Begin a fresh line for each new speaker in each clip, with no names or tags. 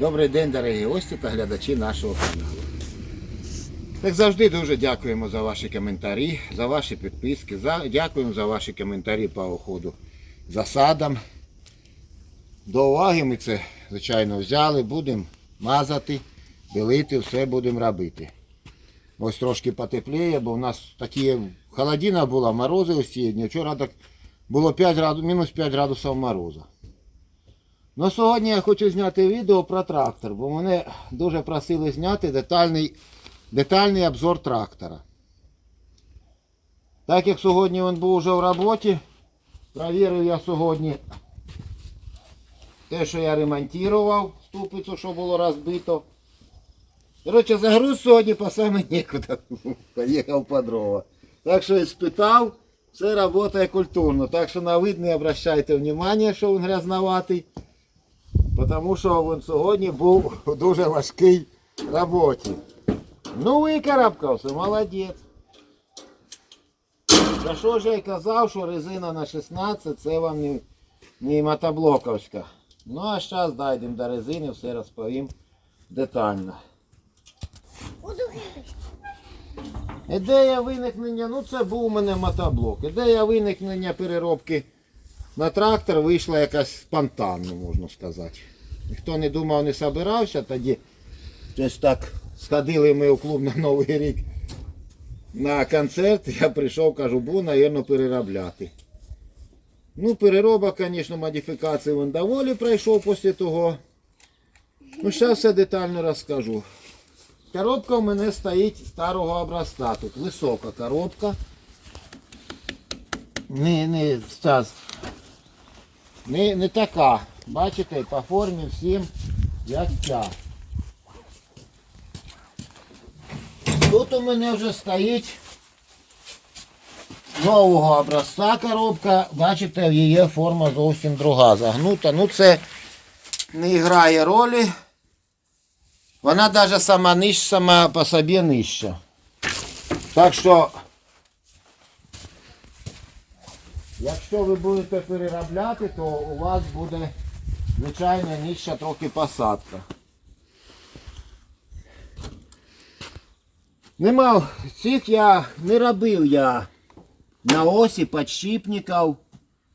Добрий день, дорогі гості та глядачі нашого каналу. Як завжди, дуже дякуємо за ваші коментарі, за ваші підписки, за, дякуємо за ваші коментарі по уходу за садом. До уваги ми це, звичайно, взяли, будемо мазати, білити, все будемо робити. Ось трошки потепліє, бо у нас такі холодина була, морози осінні. Вчора так було 5 градусів, мінус 5 градусів морозу. Ну сьогодні я хочу зняти відео про трактор, бо мене дуже просили зняти детальний, детальний обзор трактора. Так як сьогодні він був вже в роботі, провірив я сьогодні те, що я ремонтував, ступицю, що було розбито. Коротше, загруз сьогодні по саме нікуди. Поїхав по дрова. Так що і спитав, все працює культурно. Так що на вид не обращайте внимання, що він грязноватий. Тому що він сьогодні був у дуже важкій роботі. Ну викарабкався, молодець. За що ж я й казав, що резина на 16 це вам не, не мотоблоковська. Ну а зараз дійдемо до резини, все розповім детально. Ідея виникнення, ну це був у мене мотоблок. Ідея виникнення переробки на трактор вийшла якась спонтанно, можна сказати. Ніхто не думав, не собирався, тоді щось так сходили ми у клуб на Новий рік на концерт. Я прийшов, кажу, буду, мабуть, переробляти. Ну, переробок, звісно, модифікації він доволі пройшов після того. Ну, зараз все детально розкажу. Коробка у мене стоїть старого образця. Тут висока коробка. Не, не, зараз. Не, не така. Бачите, по формі всім як ця. Тут у мене вже стоїть нового образця коробка. Бачите, її форма зовсім друга. Загнута. Ну це не грає ролі. Вона навіть сама нижча, сама по собі нижча. Так що, якщо ви будете переробляти, то у вас буде, звичайно, нижча трохи посадка. Нема цих я не робив я на осі підшипників,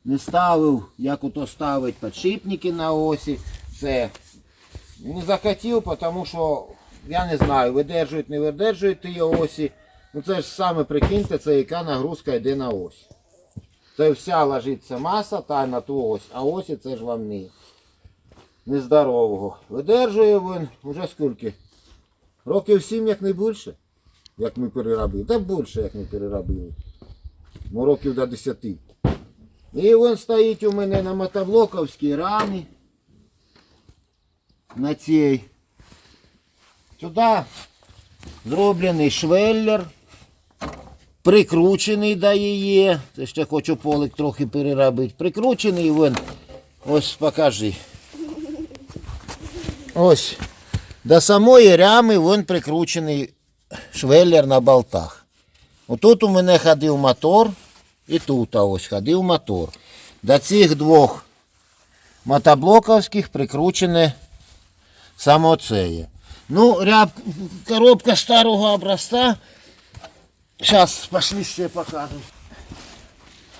не ставив, як ото ставить підшипники на осі. Це не захотів, тому що я не знаю, видержують, не видержують ті осі. Ну це ж саме прикиньте, це яка нагрузка йде на ось. Це вся ложиться маса та на ту ось, а осі це ж вам не нездорового. Видержує він вже скільки? Років сім, як не більше, як ми переробили. Та більше, як ми переробили. Ну, років до 10. І він стоїть у мене на мотоблоковській рамі на цій. Сюди зроблений швеллер, прикручений до її. Це ще хочу полик трохи переробити. Прикручений він. Ось покажи. Ось. До самої рями він прикручений швеллер на болтах. Отут у мене ходив мотор і тут ось ходив мотор. До цих двох мотоблоковських прикручене самоцеє. Ну, ряб, коробка старого образца. Сейчас пошли ще покажу.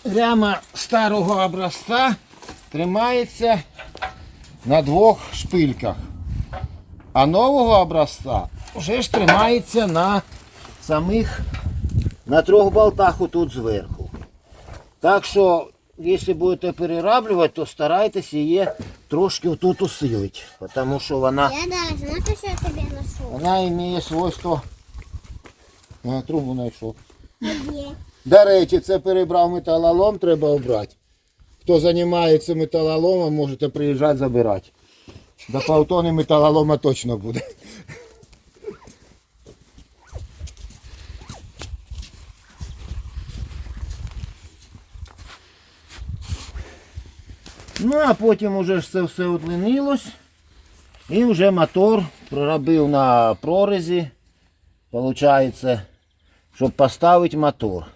Ряма старого образца тримається на двох шпильках. А нового образця вже ж тримається на самих на трьох болтах отут зверху. Так що, якщо будете перераблювати, то старайтесь її трошки отут усилити. Тому що вона,
Я да, знаєте, що я тобі ношу?
вона має свойство. Трубу знайшов. До речі, це перебрав металолом, треба обрати. Хто займається металоломом, можете приїжджати забирати. До півтони металолома точно буде. Ну, а потім уже ж це все удлинилось. І вже мотор проробив на прорізі. Получається, щоб поставити мотор.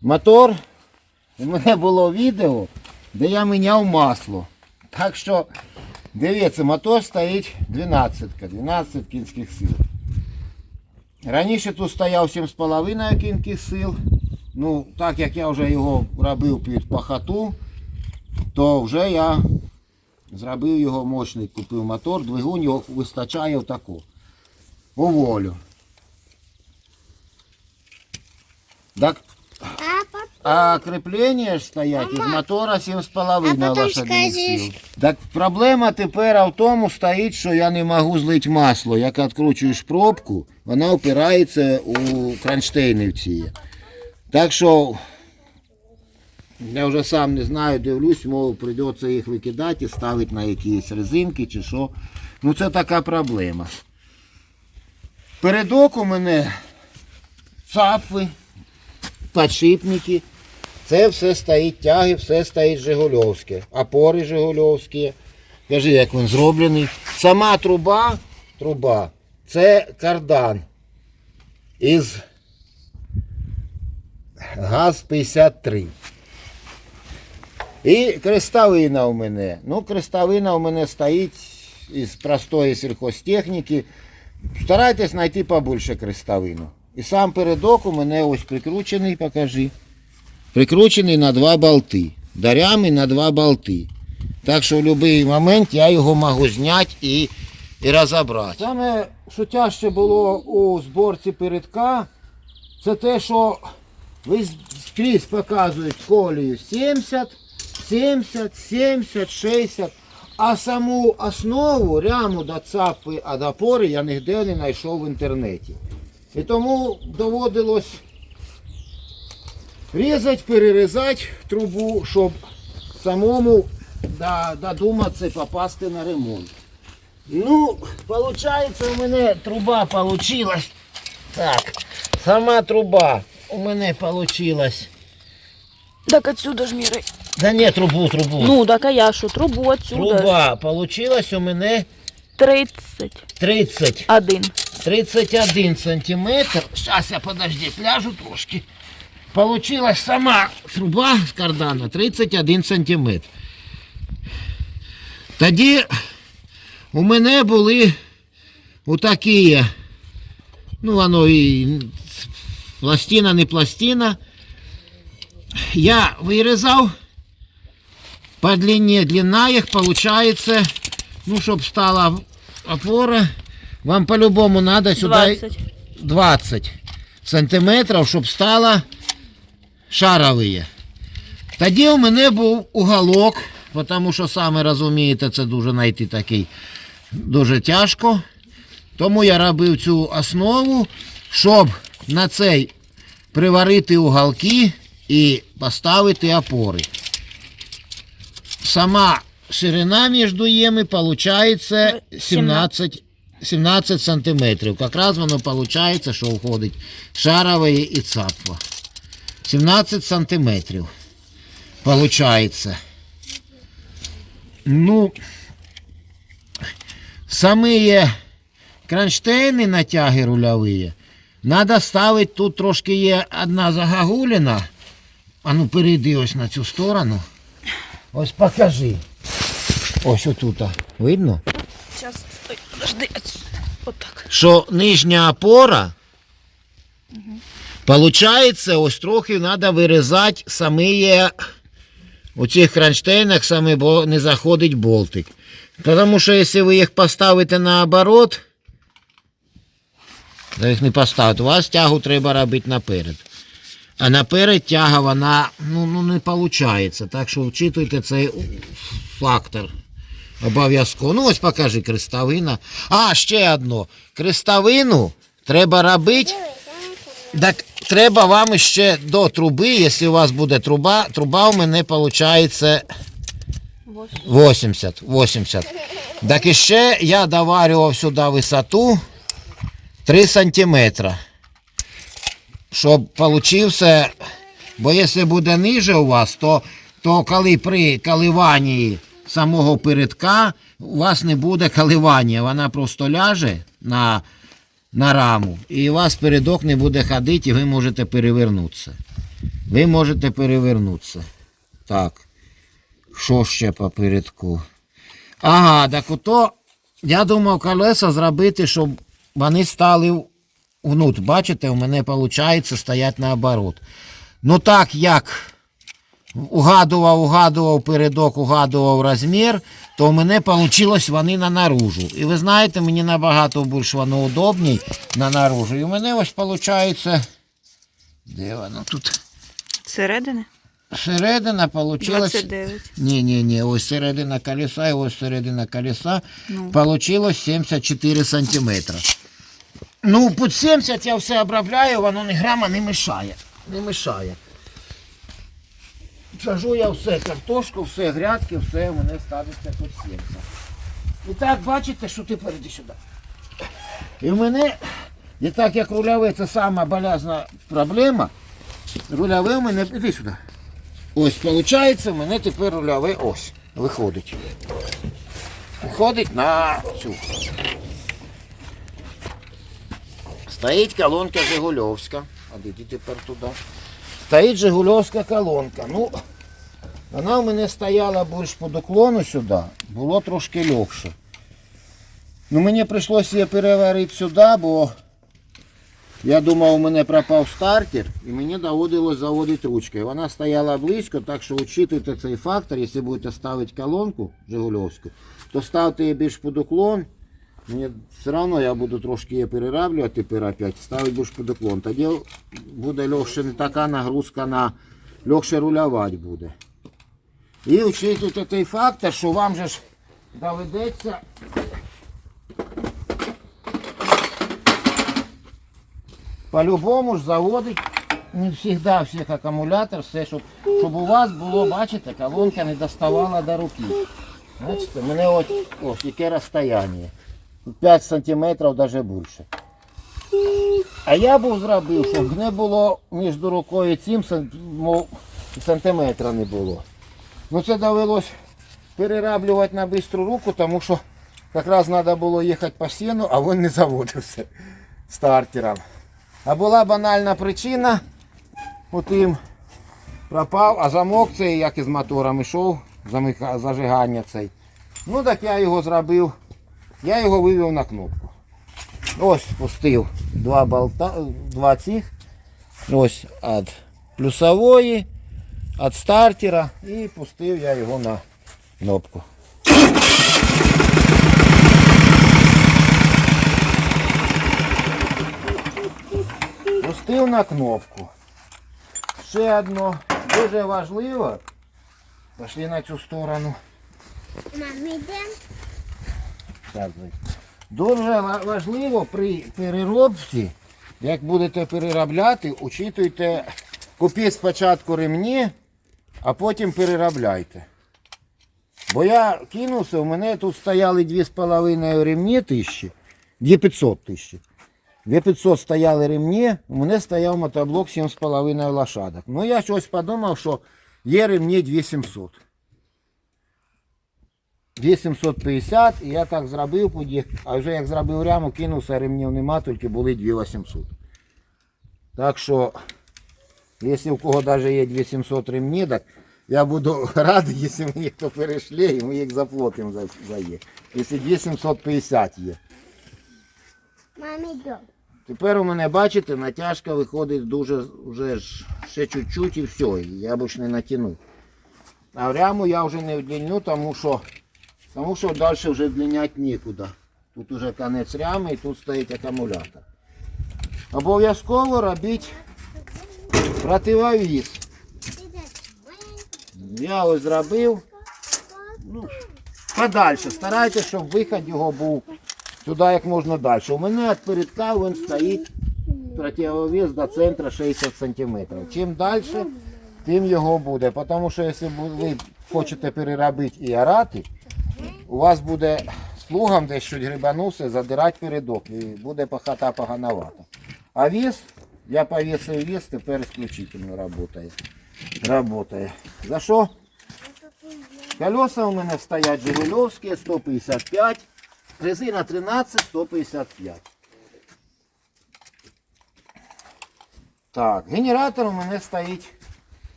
Мотор, у мене було відео, де я міняв масло. Так що Дивіться, мотор стоїть 12, 12 кінських сил. Раніше тут стояв 7,5 кінських сил. Ну, так як я вже його робив під пахоту, то вже я зробив його мощний, купив мотор, двигун його вистачає в таку. У волю. Так,
А
креплення ж стоять із мотора 7,5
А потім
лошадиних сил. Так проблема тепер в тому стоїть, що я не можу злити масло. Як відкручуєш пробку, вона опирається у кронштейни в ці. Так що я вже сам не знаю, дивлюсь, мов прийдеться їх викидати і ставити на якісь резинки чи що. Ну це така проблема. Передок у мене цапфи, подшипники. Це все стоїть тяги, все стоїть Жигульовське. Опори Жигульовські. Кажи, як він зроблений. Сама труба, труба це кардан із ГАЗ-53. І крестовина у мене. Ну, крестовина у мене стоїть із простої сільхозтехніки. Старайтесь знайти побільше крестовину. І сам передок у мене ось прикручений, покажи. Прикручений на два болти. Дарями на два болти. Так що в будь-який момент я його можу зняти і, і розібрати. Саме, що тяжче було у зборці передка, це те, що ви скрізь показують колію 70, 70, 70, 60. А саму основу, ряму до цапи, а до опори я ніде не знайшов в інтернеті. І тому доводилось різати, перерізати трубу, щоб самому додуматися попасти на ремонт. Ну, виходить, у мене труба получилась. Так, сама труба у мене получилась.
Так отсюда ж міряй.
Да ні, трубу, трубу.
Ну, так а я що, трубу отсюда.
Труба получилась у мене
30.
30.
Один.
31 сантиметр. Сейчас я подожди, пляжу трошки. Получилась сама труба з кардана 31 сантиметр. Тоді у мене були отакі, ну воно і пластина, не пластина. Я вирізав по длині, длина їх получается, ну, щоб стала опора, вам по-любому надо сюди
20.
20 сантиметрів, щоб стало шарові. Тоді у мене був уголок, тому що саме розумієте, це дуже знайти такий дуже тяжко. Тому я робив цю основу, щоб на цей приварити уголки і поставити опори. Сама ширина між ними виходить 17, 17 сантиметрів. Якраз воно виходить, що входить шарове і цапва. 17 сантиметрів. Получається. Ну, самі кронштейни натяги рульові. Надо ставити, тут трошки є одна загагуліна. А ну перейди ось на цю сторону. Ось покажи. Ось отут. Видно?
Сейчас, подожди. отсюда. Вот так.
що нижня опора, получається, ось трохи треба вирізати самі у цих кронштейнах, саме, бо не заходить болтик. Тому що якщо ви їх поставите наоборот, то їх не поставити, у вас тягу треба робити наперед. А наперед тяга вона ну, ну, не виходить. Так що вчитуйте цей фактор. Обов'язково. Ну ось покажи крестовина. А, ще одно. Крестовину треба робити. Так треба вам ще до труби, якщо у вас буде труба, труба у мене виходить 80. 80. Так ще я доварював сюди висоту 3 сантиметра. Щоб получився, бо якщо буде ниже у вас, то, то коли при коливанні самого передка у вас не буде коливання, вона просто ляже на, на раму, і у вас передок не буде ходити, і ви можете перевернутися. Ви можете перевернутися. Так. Що ще по передку? Ага, так ото я думав колеса зробити, щоб вони стали внутрь. Бачите, у мене виходить стоять наоборот. Ну так як угадував, угадував передок, угадував розмір, то у мене вийшло вони на наружу. І ви знаєте, мені набагато більш воно удобній на наружу. І у мене ось виходить. Де воно тут?
Середини?
Середина.
29.
Ні, ні, ні, ось середина колеса і ось середина колеса.
Ну.
Получилось 74 сантиметра. Ну, під 70 я все обробляю, воно ні грама не мішає. Не мішає. Сажу я все, картошку, все, грядки, все мене ставиться під 70. І так, бачите, що тепер іди сюди. І в мене, і так як рульове, це сама болязна проблема. Рульове у мене, іди сюди. Ось, виходить, у мене тепер рульове ось виходить. Виходить на цю. Стоїть колонка Жигульовська. А йди тепер туди. Стоїть Жигульовська колонка. Ну, вона у мене стояла більш по доклону сюди, було трошки легше. Ну, мені прийшлося її переварити сюди, бо я думав, у мене пропав стартер, і мені доводилось заводити ручкою. Вона стояла близько, так що учитуйте цей фактор, якщо будете ставити колонку Жигульовську, то ставте її більш під уклон. Мені все одно я буду трошки перераблювати тепер опять, ставити більш під уклон. Тоді буде легше не така нагрузка на легше рулювати буде. І учитуйте той фактор, що вам же ж доведеться По-любому ж заводить не завжди всіх акумулятор, все, щоб, щоб у вас було, бачите, колонка не доставала до руки. Бачите, мене ось, ось яке розстояння. 5 сантиметрів навіть більше. А я був зробив, щоб не було між рукою цим сан- сантиметра не було. Ну це довелось перераблювати на бистру руку, тому що якраз треба було їхати по сіну, а він не заводився стартером. А була банальна причина, отим пропав, а замок цей, як із мотором йшов, зажигання цей. Ну так я його зробив, я його вивів на кнопку. Ось пустив два болта, два цих. Ось від плюсової, від стартера і пустив я його на кнопку. Пустив на кнопку. Ще одно дуже важливо. Пішли на цю сторону.
Мам, йдемо.
Так. Дуже важливо при переробці, як будете переробляти, учитуйте, купіть спочатку ремні, а потім переробляйте. Бо я кинувся, у мене тут стояли 2,5 ремні тисячі, 2500 тисячі. 2500 стояли ремні, у мене стояв мотоблок 7,5 лошадок. Ну я щось подумав, що є ремні 2700. 2750 і я так зробив, а вже як зробив ряму, кинувся, ремнів нема, тільки були 2800. Так що, якщо у кого навіть є 2700 ремні, так я буду радий, якщо мені хто перейшли, і ми їх заплатимо за, за їх. Якщо 2750 є.
Мам, йдемо.
Тепер у мене, бачите, натяжка виходить дуже вже ж ще чуть-чуть і все. Я б ж не натягнув. А ряму я вже не вдліню, тому що, тому що далі вже вдлиняти нікуди. Тут уже конець рями і тут стоїть акумулятор. Обов'язково робіть противовіз. Я ось зробив. Ну, подальше. Старайтеся, щоб вихід його був туди як можна далі. У мене від передка він стоїть противовес до центру 60 см. Чим далі, тим його буде. Тому що якщо ви хочете переробити і орати, у вас буде плугом десь щось грибанувся, задирати передок і буде пахата погановата. А вес, я повісив вес, тепер исключительно працює. Работає. За що? Колеса у мене стоять Жигульовські 155. Резина 13, 155. Так, генератор у мене стоїть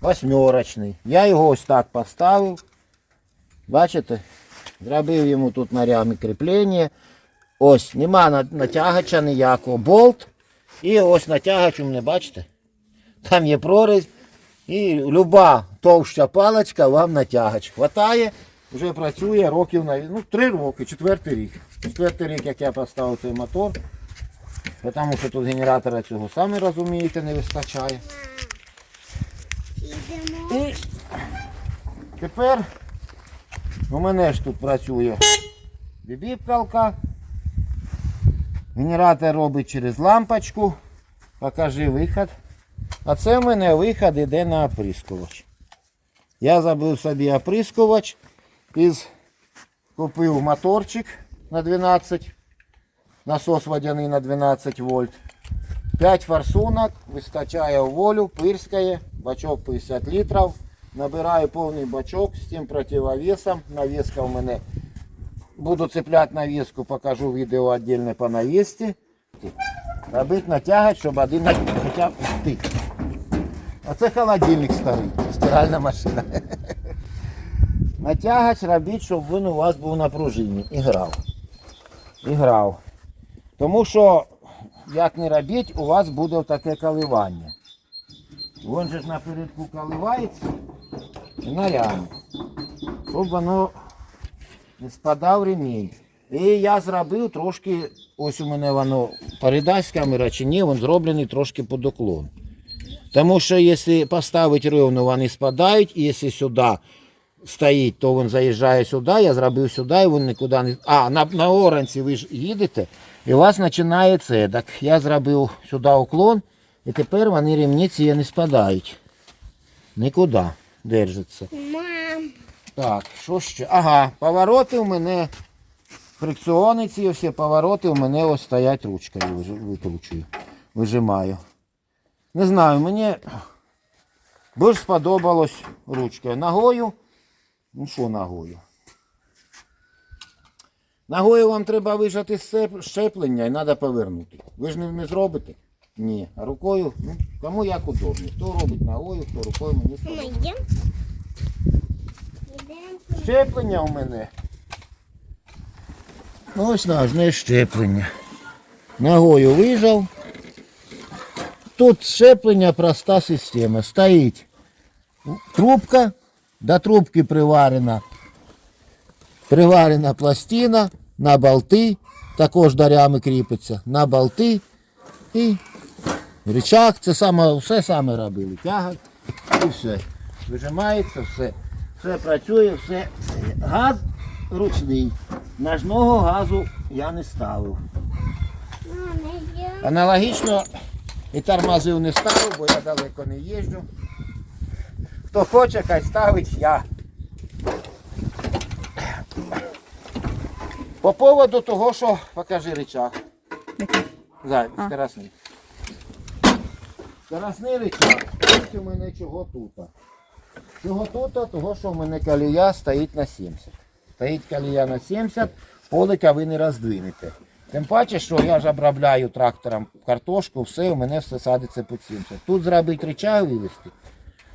восьмерочний. Я його ось так поставив. Бачите? Зробив йому тут на рямі кріплення. Ось, нема натягача ніякого. Болт. І ось натягач у мене, бачите? Там є прорізь. І люба товща паличка вам натягач. Хватає, вже працює років на ну, три роки, четвертий рік. Четвертий рік, як я поставив цей мотор. Тому що тут генератора цього самі розумієте, не вистачає. І тепер у мене ж тут працює бібіпкалка. Генератор робить через лампочку. Покажи вихід. А це в мене вихід йде на оприскувач. Я забив собі оприскувач із купив моторчик на 12, насос водяний на 12 вольт. 5 форсунок, вистачає волю, пирскає, бачок 50 літрів. Набираю повний бачок з тим противовесом. Навіска в мене буду цепляти навіску, покажу відео віддільне по навісці. Робити натягать, щоб один хоча б стик. А це холодильник старий, стиральна машина. Натягач робіть, щоб він у вас був на пружині і грав. І грав. Тому що як не робіть, у вас буде таке коливання. Вон же ж напередку коливається і на рямі. Щоб воно не спадав ремінь. І я зробив трошки, ось у мене воно передасть камера чи ні, він зроблений трошки під уклон. Тому що якщо поставити рівно, вони спадають, і якщо сюди стоїть, то він заїжджає сюди, я зробив сюди, і він нікуди не. А, на, на оранці ви ж їдете, і у вас починає це. Так я зробив сюди уклон, і тепер вони ремні ці не спадають. Нікуди держаться.
Мам.
Так, що ще? Ага, повороти у мене, фрикціони ці всі повороти у мене ось стоять ручкою, викручую, вижимаю. Не знаю, мені більш сподобалось ручкою. Ногою, ну що ногою? Ногою вам треба вижати щеплення і треба повернути. Ви ж не, не зробите? Ні. А рукою, ну, кому як удобно. Хто робить ногою, хто рукою мені сподобається.
йдемо? Йдемо.
Щеплення у мене. Ну, Ось ножне щеплення. Ногою вижав. Тут щеплення проста система. Стоїть трубка, до трубки приварена. Приварена пластина на болти, також дарями кріпиться, на болти і рычаг. Це саме, все саме робили. Тягать і все. Вижимається, все. Все працює, все. Газ ручний. Ножного газу я не ставив. Аналогічно і тормозив не ставив, бо я далеко не їжджу. Хто хоче, хай ставить я. По поводу того, що покажи рычаг. Зай,
А.
Скоростний рычаг. Ось у мене чого тут. Чого тут? Того, що в мене колія стоїть на 70. Стоїть колія на 70, полика ви не роздвинете. Тим паче, що я ж обробляю трактором картошку, все, у мене все садиться під 70. Тут зробити рычаг вивести.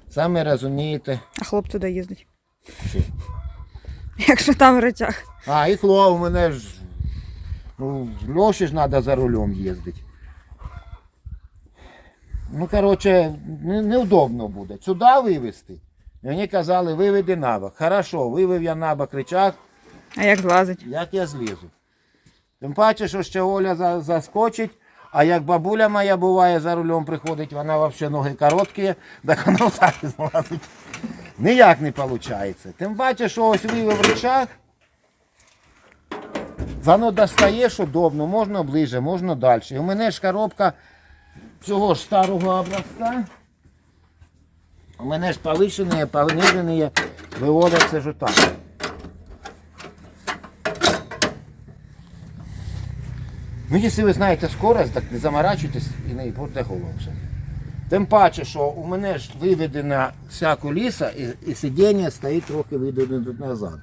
Саме розумієте.
А хлоп туди їздить.
Що?
Якщо там речах.
А, і хлоп, у мене ж. Ну, Льоші ж треба за рулем їздити. Ну, коротше, не- неудобно буде. Сюди вивезти. І мені казали, виведи на бок. Хорошо, вивів я на бок рычаг,
А як злазить?
як я злізу. Тим паче, що ще Оля за- заскочить, а як бабуля моя буває за рулем приходить, вона взагалі ноги короткі, так вона так і злазить. Ніяк не виходить. Тим паче, що ось вивів рычаг, воно достаєш удобно, можна ближче, можна далі. І у мене ж коробка цього ж старого образка. У мене ж повишені, понижені виводяться ж отак. Ну, якщо ви знаєте скорость, так не заморачуйтесь і не портите голову. Тим паче, що у мене ж виведена вся куліса і, і сидіння стоїть трохи видвинуто назад.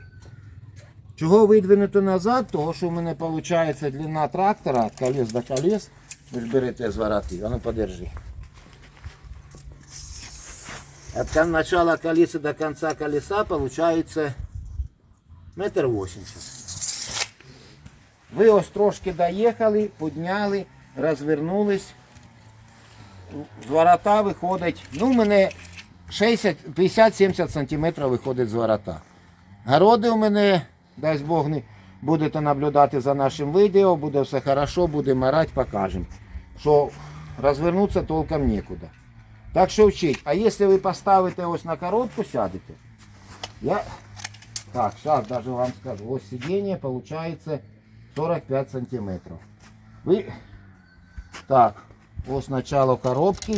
Чого видвинуто назад? Того, що в мене виходить длина трактора від колес до колес. Ви ж берете з вороти, а ну подержи. От начала колеса до конца колеса получается Метр вісімдесят. Ви ось трошки доїхали, підняли, розвернулись. З виходить, ну, у мене 60 50-70 см виходить з ворота. Городи у мене, дасть Бог, не будете наблюдати за нашим відео, буде все хорошо, будемо орати, покажемо. Що розвернутися толком нікуди. Так що вчіть. А якщо ви поставите ось на коробку, сядете, я... Так, сейчас даже вам скажу. Вот сиденье получается 45 сантиметров. Вы... Так, ось начало коробки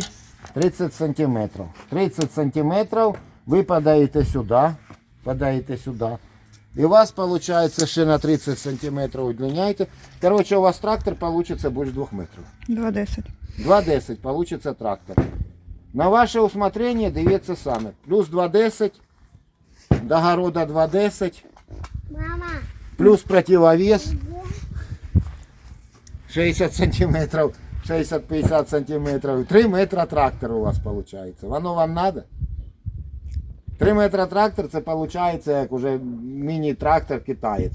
30 сантиметров. 30 сантиметров ви подаєте сюди, подаєте сюди. І у вас получается ще на 30 сантиметров удлиняєте. Короче, у вас трактор получится больше 2 метров.
2,10.
2,10 получится трактор. На ваше усмотрение дивіться саме. Плюс 2,10, до города 2,10,
Мама,
плюс противовес 60 сантиметров, 60-50 сантиметров. 3 метра трактор у вас получается. Воно вам надо? 3 метра трактор це виходить як уже міні-трактор китаєць,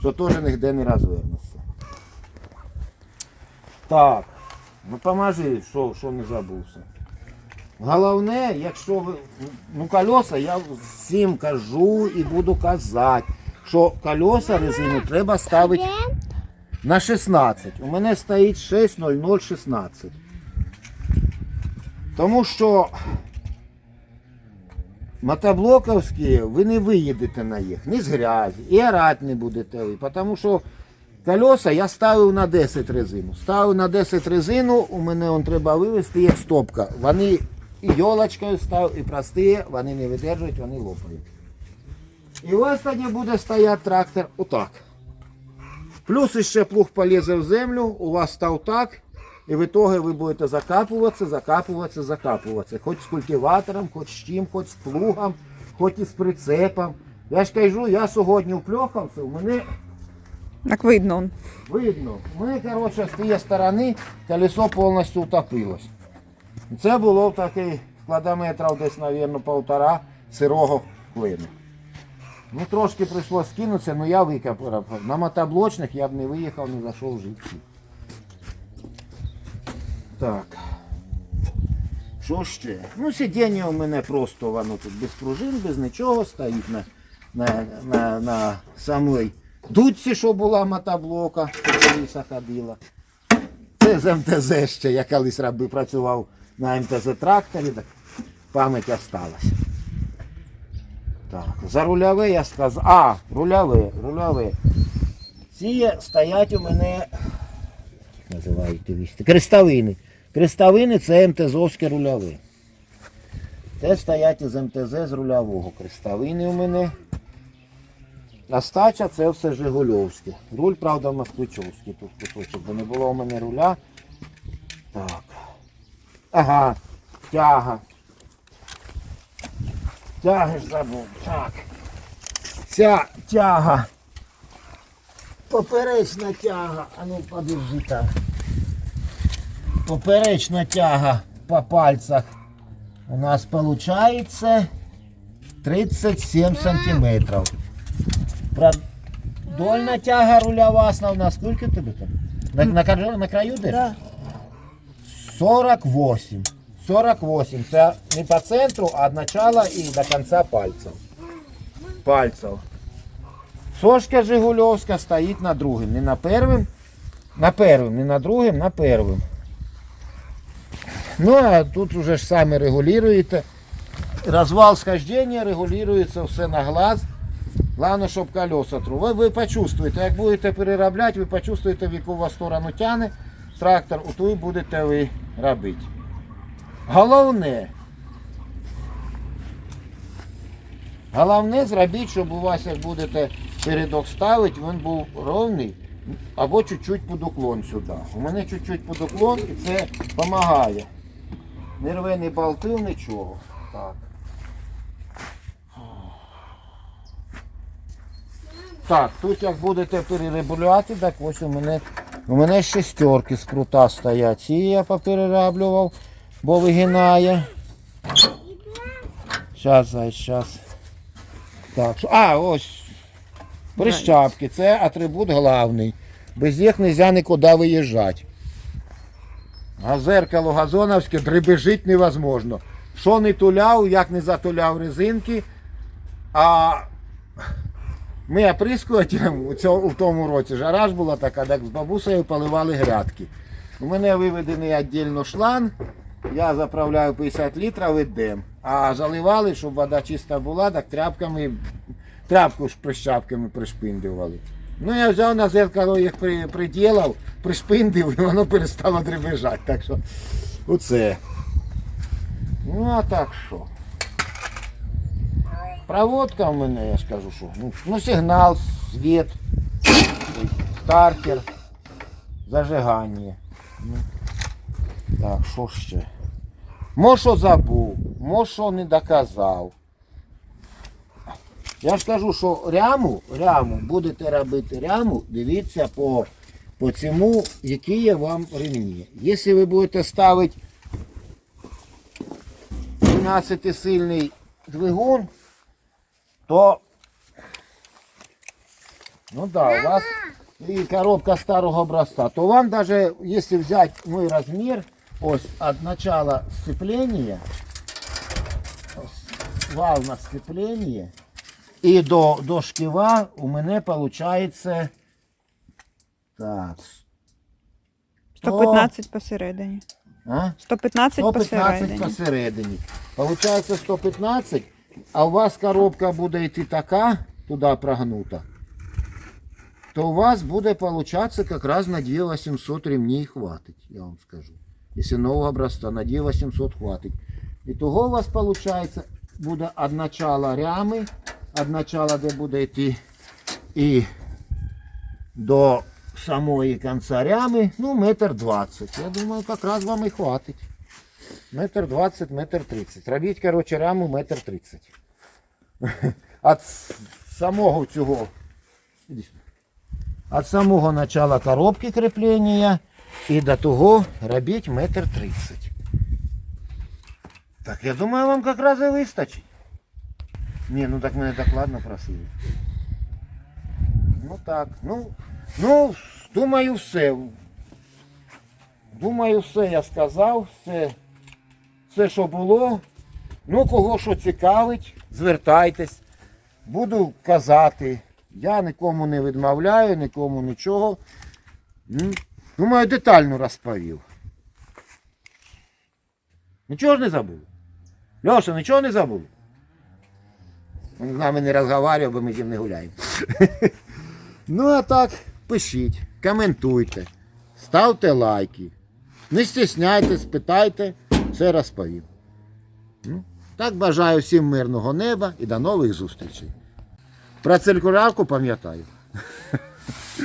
що теж ніде не розвернеться. Так, ну поможи, що, що не забувся. Головне, якщо ви. Ну, колеса, я всім кажу і буду казати, що колеса резину треба ставити на 16. У мене стоїть 60016. Тому що мотоблоковські ви не виїдете на їх, ні з грязі, і орати не будете ви. Тому що колеса я ставив на 10 резину. Ставив на 10 резину, у мене он треба вивезти, як стопка. Вони і йолочкою став, і прості, вони не видержують, вони лопають. І вас тоді буде стояти трактор отак. Плюс ще плуг полізе в землю, у вас став так, і в итоге ви будете закапуватися, закапуватися, закапуватися. Хоч з культиватором, хоч з чим, хоч з плугом, хоч і з прицепом. Я ж кажу, я сьогодні впльохався, у мене
Так видно.
видно, у мене, коротше, з тієї сторони колесо повністю утопилось. Це було такий кладометрів десь, мабуть, півтора сирого плину. Ну, трошки прийшлось скинутися, але я викопав. На мотоблочних я б не виїхав, не зайшов в житті. Так. Що ще? Ну, сидіння у мене просто воно тут без пружин, без нічого стоїть на, на, на, на самій дудці, що була мотоблока, що коліса ходила. Це з МТЗ ще, я колись раби працював на МТЗ-тракторі, так пам'ять осталась. Так, за рульове я сказав. А, рульове, рульове. Ці стоять у мене. Як називають Крестовини. Крестовини це МТЗовське рульове. Це стоять із МТЗ з рульового. Крестовини у мене. Остача це все Жигульовське. Руль, правда, москвичовський тут кусочок, бо не було у мене руля. Так. Ага, тяга. Тяги ж забув. Так. Ця тяга. Поперечна тяга. А ну подержи там. Поперечна тяга по пальцах. У нас получается 37 сантиметров. Продольна тяга рульова основна. Скільки тобі там? На, на, на краю де?
Да.
48. 48. Це не по центру, а від начала і до кінця пальців. Пальців. Сошка Жигульовська стоїть на другим. Не на першим, на першим, не на другим, на першим. Ну, а тут уже ж самі регулюєте. Розвал схождения регулюється все на глаз. Главное, щоб колеса тру. Ви, ви почувствуєте, як будете переробляти, ви почувствуєте, в яку вас сторону тягне трактор, у ту будете ви робити. Головне. Головне зробіть, щоб у вас, як будете передок ставити, він був ровний або чуть-чуть під уклон сюди. У мене чуть-чуть під уклон і це допомагає. Не рве ні болтив, нічого. Так. Так, тут як будете перерегулювати, так ось у мене, у мене шестерки з прута стоять. Ці я поперераблював, бо вигинає. Зараз, зараз. Так, що- а, ось. Прищапки це атрибут головний. Без їх не можна нікуди виїжджати. А зеркало газоновське дребежить невозможно. Що не туляв, як не затуляв резинки, а ми оприскувателем у, тому році жара ж була така, так з бабусею поливали грядки. У мене виведений віддільно шланг, я заправляю 50 літрів ведем. А заливали, щоб вода чиста була, так тряпками, тряпку ж прищапками пришпиндювали. Ну я взяв на зеркало їх при, приділав, пришпиндив і воно перестало дребежати. Так що оце. Ну а так що. Проводка в мене, я ж кажу, що. Ну, ну сигнал, світ, стартер, зажигання. Ну, так, що ще? Може, що забув, може, що не доказав. Я ж кажу, що ряму, ряму, будете робити ряму, дивіться по, по цьому, які є вам ремні. Якщо ви будете ставити 12-сильний двигун, то ну да, у вас и коробка старого образца, то вам даже если взять мой размер, ось от начала сцепления, вал на сцепление, и до, до шкива у мене получается так,
115 посередині.
а?
115
115
посередині.
Получається 115, а у вас коробка буде йти така, туди прогнута, то у вас буде получатися якраз на 2800 ремней хватить, я вам скажу. Якщо нового образца, на 2800 хватить. І того у вас виходить, буде від начала рями, від начала, де буде йти, і до самої кінця рями, ну, метр двадцять. Я думаю, якраз вам і хватить. Метр двадцять, метр тридцять. Робіть, коротше, раму метр тридцять. От самого цього. От самого начала коробки креплення і до того робіть метр тридцять. Так, я думаю, вам якраз і вистачить. Ні, ну так мене докладно просили. Ну так, ну, ну, думаю, все. Думаю, все я сказав, все, все, що було. Ну, кого що цікавить, звертайтесь. Буду казати. Я нікому не відмовляю, нікому нічого. Думаю, детально розповів. Нічого ж не забув. Льоша, нічого не забув. Він з нами не розмовляв, бо ми з ним не гуляємо. Ну, а так, пишіть, коментуйте, ставте лайки. Не стісняйтесь, питайте, все розповім. Ну, так бажаю всім мирного неба і до нових зустрічей. Про циркулярку пам'ятаю.